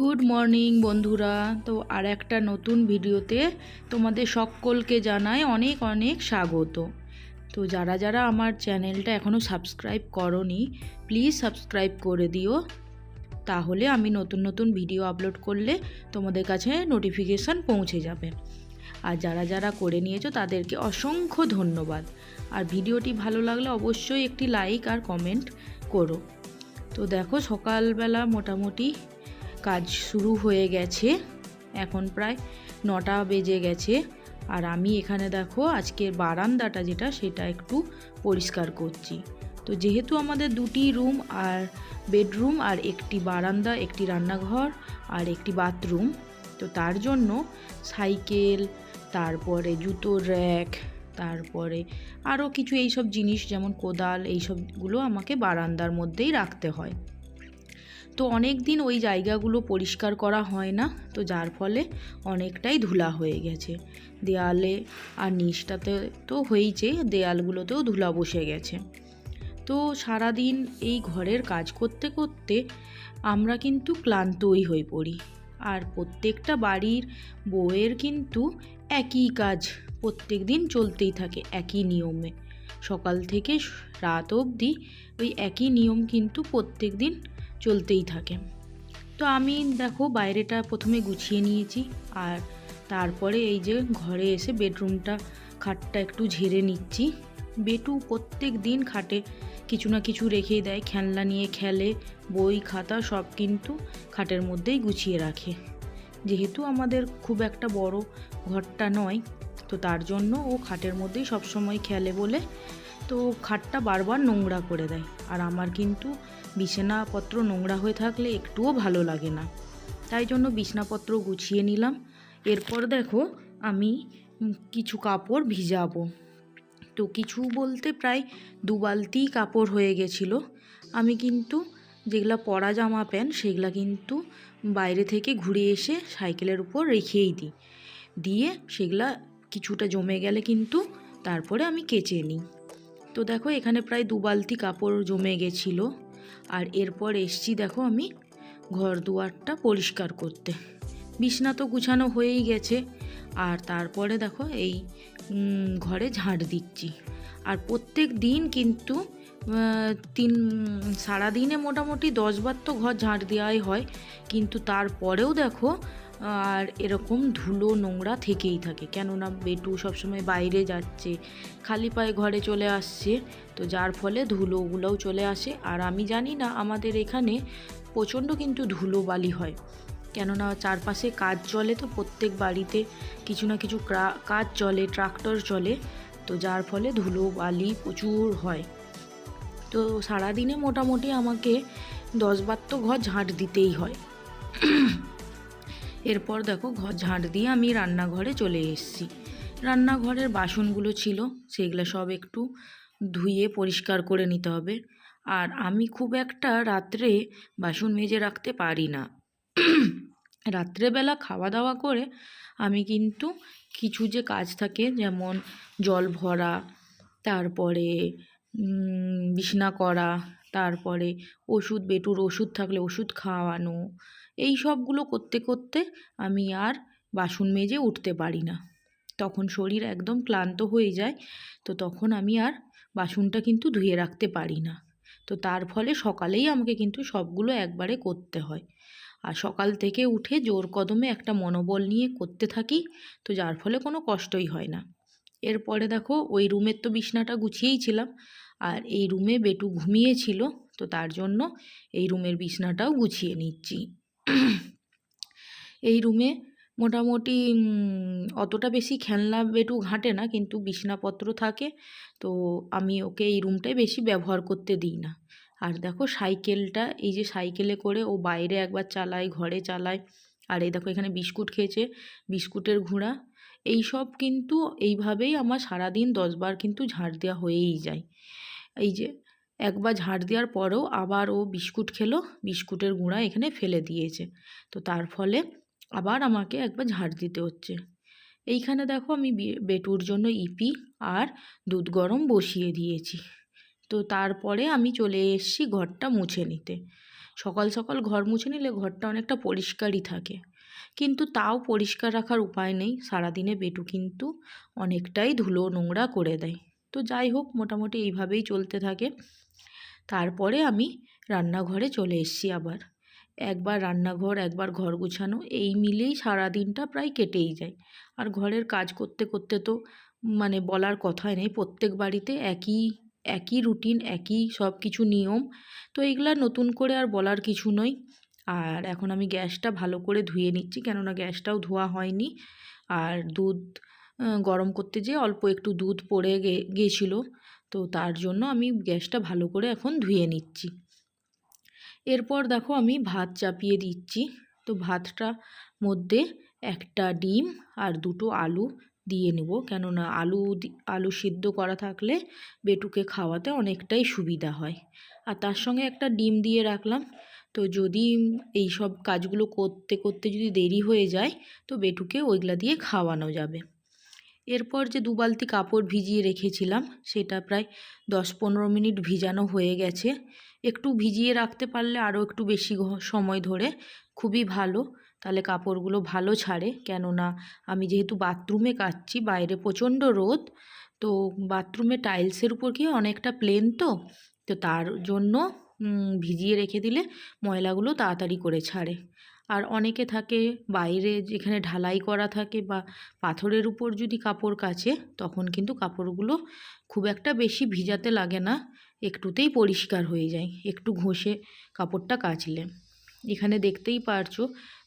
Good morning বন্ধুরা। তো আর একটা নতুন ভিডিওতে তোমাদের সকলকে জানাই অনেক অনেক স্বাগত। তো যারা যারা আমার চ্যানেলটা এখনও সাবস্ক্রাইব করনি, প্লিজ সাবস্ক্রাইব করে দিও। তাহলে আমি নতুন নতুন ভিডিও আপলোড করলে তোমাদের কাছে নোটিফিকেশান পৌঁছে যাবে। আর যারা যারা করে নিয়েছো, তাদেরকে অসংখ্য ধন্যবাদ। আর ভিডিওটি ভালো লাগলে অবশ্যই একটি লাইক আর কমেন্ট করো। তো দেখো, সকালবেলা মোটামুটি কাজ শুরু হয়ে গেছে। এখন প্রায় নটা বেজে গেছে। আর আমি এখানে দেখো আজকের বারান্দাটা যেটা, সেটা একটু পরিষ্কার করছি। তো যেহেতু আমাদের দুটি রুম আর বেডরুম আর একটি বারান্দা, একটি রান্নাঘর আর একটি বাথরুম, তো তার জন্য সাইকেল, তারপরে জুতোর র্যাক, তারপরে আরও কিছু এইসব জিনিস, যেমন কোদাল, এইসবগুলো আমাকে বারান্দার মধ্যেই রাখতে হয়। তো অনেক দিন ওই জায়গাগুলো পরিষ্কার করা হয় না, তো যার ফলে অনেকটাই ধুলা হয়ে গেছে। দেয়ালে আর নিচটাতে তো হয়েইছে, দেয়ালগুলোতেও ধুলা বসে গেছে। তো সারাদিন এই ঘরের কাজ করতে করতে আমরা কিন্তু ক্লান্তই হয়ে পড়ি। আর প্রত্যেকটা বাড়ির বউয়ের কিন্তু একই কাজ, প্রত্যেক দিন চলতেই থাকে একই নিয়মে। সকাল থেকে রাত অবধি ওই একই নিয়ম কিন্তু প্রত্যেক দিন চলতেই থাকে। তো আমি দেখো বাইরেটা প্রথমে গুছিয়ে নিয়েছি আর তারপরে এই যে ঘরে এসে বেডরুমটা খাটটা একটু ঝেড়ে নিচ্ছি। বেটু প্রত্যেক দিন খাটে কিছু না কিছু রেখেই দেয়, খেলনা নিয়ে খেলে, বই, খাতা সব কিন্তু খাটের মধ্যেই গুছিয়ে রাখে। যেহেতু আমাদের খুব একটা বড় ঘরটা নয়, তো তার জন্য ও খাটের মধ্যেই সবসময় খেলে বলে তো খাটটা বারবার নোংরা করে দেয়। আর আমার কিন্তু বিছানাপত্র নোংরা হয়ে থাকলে একটুও ভালো লাগে না। তাই জন্য বিছানাপত্র গুছিয়ে নিলাম। এরপর দেখো আমি কিছু কাপড় ভিজাবো। তো কিছু বলতে প্রায় দু বালতি কাপড় হয়ে গেছিল। আমি কিন্তু যেগুলা পরা জামা প্যান্ট সেগুলা কিন্তু বাইরে থেকে ঘুরে এসে সাইকেলের উপর রেখেই দিই। দিয়ে সেগুলা কিছুটা জমে গেলে কিন্তু তারপরে আমি কেচে নিই। তো দেখো এখানে প্রায় দু বালতি কাপড় জমে গেছিল। আর এরপর এসছি দেখো আমি ঘর দুয়ারটা পরিষ্কার করতে। বিছনা তো গুছানো হয়েই গেছে। আর তারপরে দেখো এই ঘরে ঝাঁট দিচ্ছি। আর প্রত্যেক দিন কিন্তু তিন, সারাদিনে মোটামুটি দশবার তো ঘর ঝাঁট দেওয়াই হয়। কিন্তু তারপরেও দেখো আর এরকম ধুলো নোংরা থেকেই থাকে। কেননা বেটু সবসময় বাইরে যাচ্ছে, খালি পায়ে ঘরে চলে আসছে, তো যার ফলে ধুলোগুলোও চলে আসে। আর আমি জানি না, আমাদের এখানে প্রচণ্ড কিন্তু ধুলো বালি হয়। কেননা চারপাশে কাজ চলে তো প্রত্যেক বাড়িতে কিছু না কিছু কাজ চলে, ট্রাক্টর চলে, তো যার ফলে ধুলো বালি প্রচুর হয়। তো সারাদিনে মোটামুটি আমাকে দশবার তো ঘর ঝাঁট দিতেই হয়। এরপর দেখো ঘর ঝাঁট দিয়ে আমি রান্নাঘরে চলে এসেছি। রান্নাঘরের বাসনগুলো ছিল, সেগুলো সব একটু ধুয়ে পরিষ্কার করে নিতে হবে। আর আমি খুব একটা রাত্রে বাসন মেজে রাখতে পারি না। রাত্রেবেলা খাওয়া দাওয়া করে আমি কিন্তু কিছু যে কাজ থাকে, যেমন জল ভরা, তারপরে বিছনা করা, তারপরে ওষুধ, বেটুর ওষুধ থাকলে ওষুধ খাওয়ানো এই সবগুলো করতে করতে আমি আর বাসন মেজে উঠতে পারি না। তখন শরীর একদম ক্লান্ত হয়ে যায়, তো তখন আমি আর বাসনটা কিন্তু ধুয়ে রাখতে পারি না। তো তার ফলে সকালেই আমাকে কিন্তু সবগুলো একবারে করতে হয়। আর সকাল থেকে উঠে জোর কদমে একটা মনোবল নিয়ে করতে থাকি, তো যার ফলে কোনো কষ্টই হয় না। এরপরে দেখো, ওই রুমের তো বিছনাটা গুছিয়েই ছিলাম, আর এই রুমে বেটু ঘুমিয়েছিল, তো তার জন্য এই রুমের বিছনাটাও গুছিয়ে নিচ্ছি। এই রুমে মোটামুটি অতটা বেশি খেলনা বেটু ঘাঁটে না, কিন্তু বিছনাপত্র থাকে। তো আমি ওকে এই রুমটাই বেশি ব্যবহার করতে দিই না। আর দেখো সাইকেলটা, এই যে সাইকেলে করে ও বাইরে একবার চালায়, ঘরে চালায়। আর এই দেখো এখানে বিস্কুট খেয়েছে, বিস্কুটের ঘোড়া এই সব কিন্তু এইভাবেই আমার সারাদিন দশবার কিন্তু ঝাড় দেওয়া হয়েই যায়। এই যে একবার ঝাড় দেওয়ার পরেও আবার ও বিস্কুট খেলো, বিস্কুটের গুঁড়া এখানে ফেলে দিয়েছে। তো তার ফলে আবার আমাকে একবার ঝাড় দিতে হচ্ছে। এইখানে দেখো আমি বেটুর জন্য ইপি আর দুধ গরম বসিয়ে দিয়েছি। তো তারপরে আমি চলে এসেছি ঘরটা মুছে নিতে। সকাল সকাল ঘর মুছে নিলে ঘরটা অনেকটা পরিষ্কারই থাকে। কিন্তু তাও পরিষ্কার রাখার উপায় নেই। সারাদিনে বেটু কিন্তু অনেকটাই ধুলো নোংরা করে দেয়। তো যাই হোক, মোটামুটি এইভাবেই চলতে থাকে। তারপরে আমি রান্নাঘরে চলে এসেছি আবার। একবার রান্নাঘর, একবার ঘর গুছানো, এই মিলেই সারা দিনটা প্রায় কেটেই যায়। আর ঘরের কাজ করতে করতে তো মানে বলার কথাই নেই, প্রত্যেক বাড়িতে একই একই রুটিন, একই সব কিছু নিয়ম। তো এইগুলা নতুন করে আর বলার কিছু নয়। আর এখন আমি গ্যাসটা ভালো করে ধুয়ে নিচ্ছি, কেননা গ্যাসটাও ধোয়া হয়নি। আর দুধ গরম করতে যেয়ে অল্প একটু দুধ পড়ে গিয়েছিল তো তার জন্য আমি গ্যাসটা ভালো করে এখন ধুয়ে নিচ্ছি। এরপর দেখো আমি ভাত চাপিয়ে দিচ্ছি। তো ভাতটা মধ্যে একটা ডিম আর দুটো আলু দিয়ে নেব। কেননা আলু আলু সিদ্ধ করা থাকলে বেটুকে খাওয়াতে অনেকটাই সুবিধা হয়। আর তার সঙ্গে একটা ডিম দিয়ে রাখলাম। তো যদি এই সব কাজগুলো করতে করতে যদি দেরি হয়ে যায়, তো বেটুকে ওইগুলা দিয়ে খাওয়ানো যাবে। এরপর যে দু বালতি কাপড় ভিজিয়ে রেখেছিলাম, সেটা প্রায় দশ পনেরো মিনিট ভিজানো হয়ে গেছে। একটু ভিজিয়ে রাখতে পারলে আরও একটু বেশি সময় ধরে খুবই ভালো। তাহলে কাপড়গুলো ভালো ছাড়ে। কেননা আমি যেহেতু বাথরুমে কাচ্ছি বাইরে প্রচণ্ড রোদ, তো বাথরুমে টাইলসের উপর কি অনেকটা প্লেন তো? তো তার জন্য ভিজিয়ে রেখে দিলে ময়লাগুলো তাড়াতাড়ি করে ছাড়ে। আর অনেকে থাকে বাইরে যেখানে ঢালাই করা থাকে বা পাথরের উপর যদি কাপড় কাচে, তখন কিন্তু কাপড়গুলো খুব একটা বেশি ভিজাতে লাগে না, একটুতেই পরিষ্কার হয়ে যায়, একটু ঘষে কাপড়টা কাচলে। এখানে দেখতেই পারছ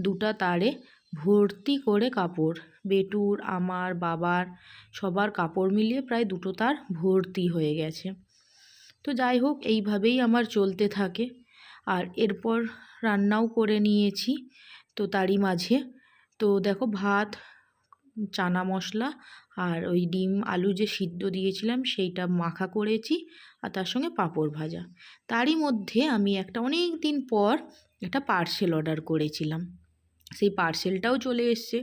দুটা তারে ভর্তি করে কাপড়, বেটুর, আমার, বাবার, সবার কাপড় মিলিয়ে প্রায় দুটো তার ভর্তি হয়ে গেছে। তো যাই হোক, এইভাবেই আমার চলতে থাকে। আর এরপর রান্নাও করে নিয়েছি তো তারই মাঝে। তো দেখো ভাত, চানা মশলা আর ওই ডিম আলু যে সিদ্ধ দিয়েছিলাম সেইটা মাখা করেছি আর তার সঙ্গে পাঁপড় ভাজা। তারই মধ্যে আমি একটা অনেক দিন পর একটা পার্সেল অর্ডার করেছিলাম। সেই পার্সেলটাও চলে এসছে।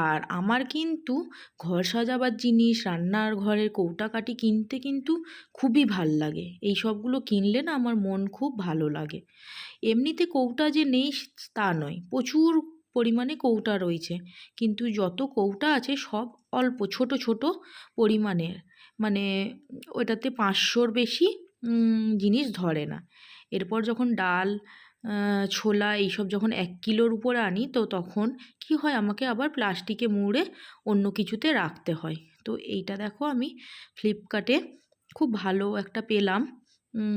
আর আমার কিন্তু ঘর সাজাবার জিনিস, রান্নার ঘরের কৌটাকাটি কিনতে কিন্তু খুবই ভালো লাগে। এই সবগুলো কিনলে না আমার মন খুব ভালো লাগে। এমনিতে কৌটা যে নেই তা নয়, প্রচুর পরিমাণে কৌটা রয়েছে। কিন্তু যত কৌটা আছে সব অল্প, ছোট ছোট পরিমাণের। মানে ওটাতে পাঁচশোর বেশি জিনিস ধরে না। এরপর যখন ডাল ছোলা এইসব যখন এক কিলোর উপরে আনি, তো তখন কি হয় আমাকে আবার প্লাস্টিকে মুড়ে অন্য কিছুতে রাখতে হয়। তো এইটা দেখো আমি ফ্লিপকার্টে খুব ভালো একটা পেলাম।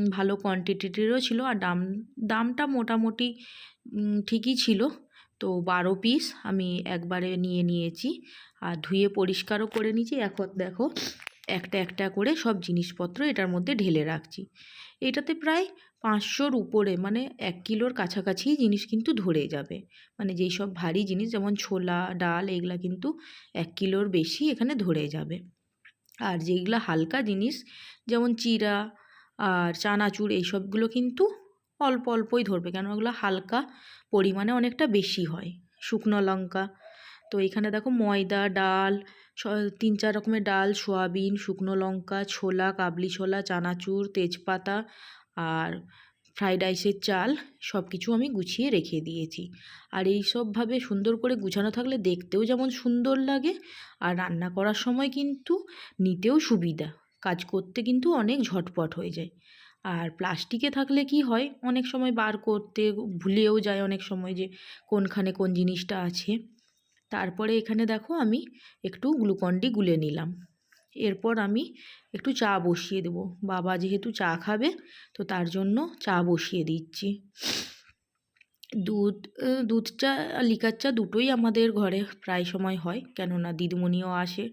ভালো কোয়ান্টিটিরও ছিল আর দাম, দামটা মোটামুটি ঠিকই ছিল। তো বারো পিস আমি একবারে নিয়ে নিয়েছি। আর ধুয়ে পরিষ্কারও করে নিয়েছি। এখন দেখো একটা একটা করে সব জিনিসপত্র এটার মধ্যে ঢেলে রাখছি। এটাতে প্রায় পাঁচশোর উপরে মানে এক কিলোর কাছাকাছি জিনিস কিন্তু ধরে যাবে। মানে যেই সব ভারী জিনিস, যেমন ছোলা, ডাল, এগুলা কিন্তু এক কিলোর বেশি এখানে ধরে যাবে। আর যেগুলো হালকা জিনিস, যেমন চিরা আর চানাচুর এইসবগুলো কিন্তু অল্প, অল্পই ধরবে। কেন ওগুলো হালকা পরিমাণে অনেকটা বেশি হয়। শুকনো লঙ্কা তো এখানে দেখো ময়দা, ডাল তিন চার রকমের ডাল, সয়াবিন, শুকনো লঙ্কা, ছোলা, কাবলি ছোলা, চানাচুর, তেজপাতা আর ফ্রাইড রাইসের চাল সব কিছু আমি গুছিয়ে রেখে দিয়েছি। আর এই সবভাবে সুন্দর করে গুছানো থাকলে দেখতেও যেমন সুন্দর লাগে আর রান্না করার সময় কিন্তু নিতেও সুবিধা, কাজ করতে কিন্তু অনেক ঝটপট হয়ে যায়। আর প্লাস্টিকে থাকলে কি হয়? অনেক সময় বার করতে ভুলেও যায় অনেক সময় যে কোনখানে কোন জিনিসটা আছে। তারপরে এখানে দেখো আমি একটু গ্লুকন্ডি গুলে নিলাম। এরপর আমি একটু চা বসিয়ে দেবো। বাবা যেহেতু চা খাবে, তো তার জন্য চা বসিয়ে দিচ্ছি। দুধ দুধ চা, লিকার চা দুটোই আমাদের ঘরে প্রায় সময় হয়, কেননা দিদিমণিও আসে।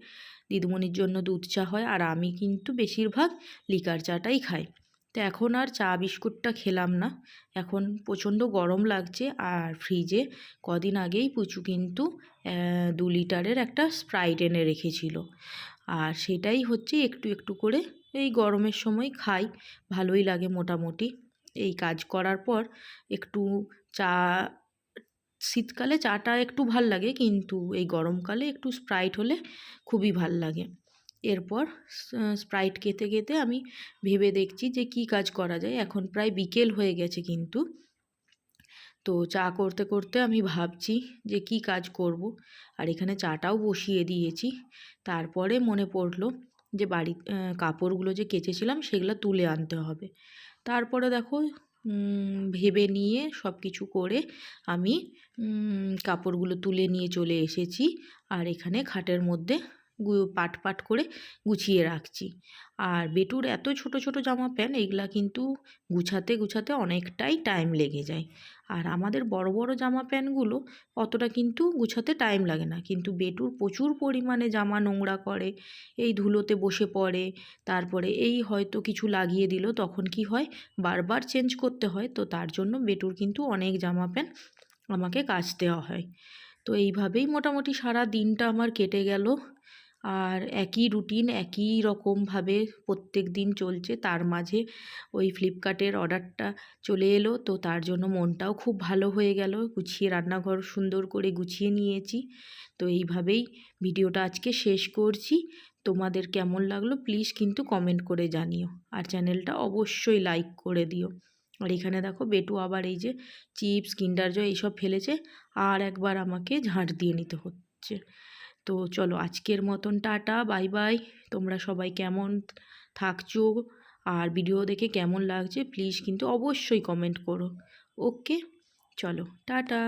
দিদিমণির জন্য দুধ চা হয়, আর আমি কিন্তু বেশিরভাগ লিকার চাটাই খাই। তো এখন আর চা বিস্কুটটা খেলাম না। এখন প্রচণ্ড গরম লাগছে আর ফ্রিজে কদিন আগেই পুচু কিন্তু দু লিটারের একটা স্প্রাইট এনে রেখেছিল। আর সেটাই হচ্ছে একটু একটু করে এই গরমের সময় খাই, ভালোই লাগে মোটামুটি। এই কাজ করার পর একটু চা, শীতকালে চাটা একটু ভালো লাগে কিন্তু এই গরমকালে একটু স্প্রাইট হলে খুবই ভালো লাগে। এরপর স্প্রাইট খেতে খেতে আমি ভেবে দেখছি যে কি কাজ করা যায়। এখন প্রায় বিকেল হয়ে গেছে কিন্তু। তো চা করতে করতে আমি ভাবছি যে কি কাজ করব। আর এখানে চাটাও বসিয়ে দিয়েছি। তারপরে মনে পড়ল যে বাড়ি কাপড়গুলো যে কেচেছিলাম সেগুলো তুলে আনতে হবে। তারপরে দেখো ভেবে নিয়ে সব কিছু করে আমি কাপড়গুলো তুলে নিয়ে চলে এসেছি। আর এখানে খাটের মধ্যে পাট পাট করে গুছিয়ে রাখছি। আর বেটুর এত ছোট ছোট জামা প্যান্ট এইগুলা কিন্তু গুছাতে গুছাতে অনেকটাই টাইম লেগে যায়। আর আমাদের বড় বড় জামা প্যান্টগুলো অতটা কিন্তু গুছাতে টাইম লাগে না। কিন্তু বেটুর প্রচুর পরিমাণে জামা নোংরা করে, এই ধুলোতে বসে পড়ে, তারপরে এই হয়তো কিছু লাগিয়ে দিল, তখন কি হয়? বারবার চেঞ্জ করতে হয়। তো তার জন্য বেটুর কিন্তু অনেক জামা প্যান্ট আমাকে কাচতে হয়। তো এইভাবেই মোটামুটি সারা দিনটা আমার কেটে গেল। আর একই রুটিন একই রকমভাবে প্রত্যেক দিন চলছে। তার মাঝে ওই ফ্লিপকার্টের অর্ডারটা চলে এলো, তো তার জন্য মনটাও খুব ভালো হয়ে গেল। গুছিয়ে রান্নাঘর সুন্দর করে গুছিয়ে নিয়েছি। তো এইভাবেই ভিডিওটা আজকে শেষ করছি। তোমাদের কেমন লাগল প্লিজ কিন্তু কমেন্ট করে জানিও। আর চ্যানেলটা অবশ্যই লাইক করে দিও। আর এখানে দেখো বেটু আবার এই যে চিপস কিন্ডার জয় এইসব ফেলেছে। আর একবার আমাকে ঝাঁট দিয়ে নিতে হচ্ছে। তো চলো আজকের মতন টাটা, বাই বাই। তোমরা সবাই কেমন থাকছো আর ভিডিও দেখে কেমন লাগছে প্লিজ কিন্তু অবশ্যই কমেন্ট করো। ওকে চলো, টাটা।